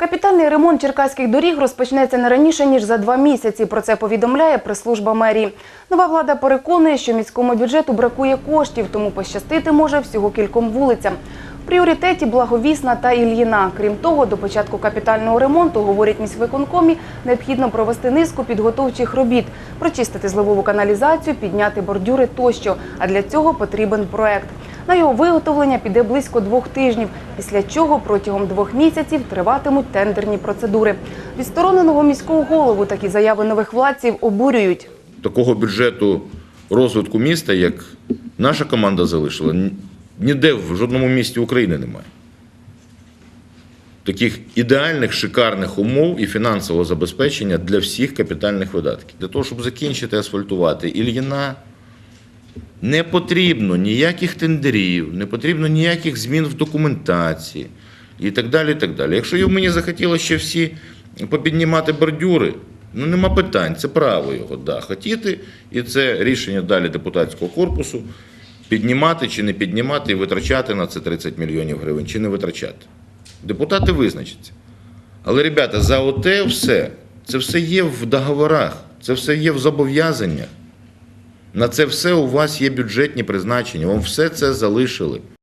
Капітальний ремонт черкаських доріг розпочнеться не раніше ніж за два місяці. Про це повідомляє прес-служба мерії. Нова влада переконує, що міському бюджету бракує коштів, тому пощастити може всього кільком вулицям. В пріоритеті благовісна та Ільїна. Крім того, до початку капітального ремонту, говорять міськвиконкомі, необхідно провести низку підготовчих робіт, прочистити зливову каналізацію, підняти бордюри тощо. А для цього потрібен проект. На його виготовлення піде близько двох тижнів, після чого протягом двох місяців триватимуть тендерні процедури. Відстороненого міського голову такі заяви нових владців обурюють. такого бюджету розвитку міста, як наша команда залишила, ніде в жодному місті України немає. Таких ідеальних, шикарних умов і фінансового забезпечення для всіх капітальних видатків. Для того, щоб закінчити асфальтувати Ільїна, не потрібно ніяких тендерів, не потрібно ніяких змін в документації і так далі. І так далі. Якщо мені захотілося ще всі попіднімати бордюри, ну нема питань, це право його да, хотіти, і це рішення далі депутатського корпусу піднімати чи не піднімати і витрачати на це 30 мільйонів гривень, чи не витрачати. Депутати визначаться. Але, ребята, за оте все, це все є в договорах, це все є в зобов'язаннях. На це все у вас є бюджетні призначення, вам все це залишили.